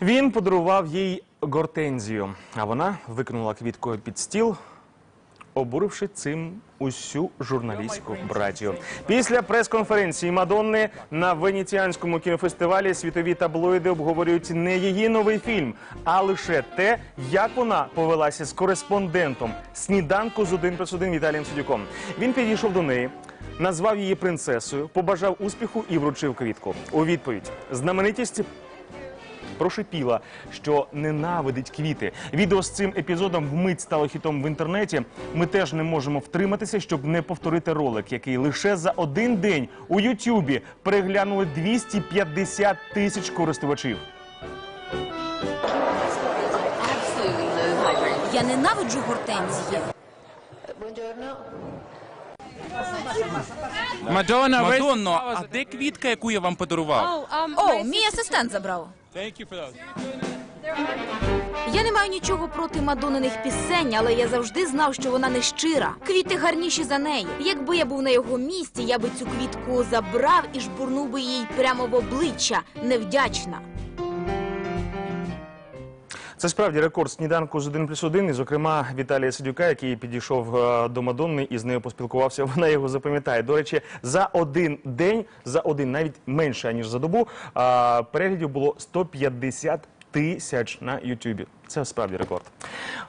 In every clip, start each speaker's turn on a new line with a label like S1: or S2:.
S1: Він подарував їй гортензію, а вона викинула квіткою під стіл, обуривши цим усю журналістську братію. Після прес-конференції Мадонни на венеціанському кінофестивалі світові таблоїди обговорюють не її новий фільм, а лише те, як вона повелася з кореспондентом сніданку з один плюс один Віталієм Судюком. Він підійшов до неї. Назвав її принцесою, побажав успіху і вручив квітку. У відповідь знаменитість прошипіла, що ненавидить квіти. Відео з цим епізодом вмить стало хітом в інтернеті. Ми теж не можемо втриматися, щоб не повторити ролик, який лише за один день у Ютубі переглянули 250 тисяч користувачів.
S2: Я ненавиджу гортензії.
S3: Мадонна,
S4: Мадонно, а де квітка, яку я вам подарував?
S2: О, мій асистент забрав. Я не маю нічого проти Мадониних пісень, але я завжди знав, що вона не щира. Квіти гарніші за неї. Якби я був на його місці, я би цю квітку забрав і жбурнув би їй прямо в обличчя. Невдячна.
S1: Це справді рекорд сніданку з 1 плюс 1, і, зокрема, Віталія Сидюка, який підійшов е, до Мадонни і з нею поспілкувався, вона його запам'ятає. До речі, за один день, за один, навіть менше, ніж за добу, а, переглядів було 150 тисяч на Ютубі. Це справді рекорд.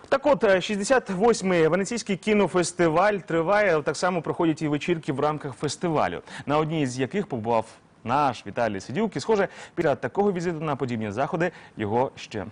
S1: Так от, е, 68-й Венеційський кінофестиваль триває. Так само проходять і вечірки в рамках фестивалю, на одній з яких побував наш Віталій Сидюк. І, схоже, після такого візиту на подібні заходи його ще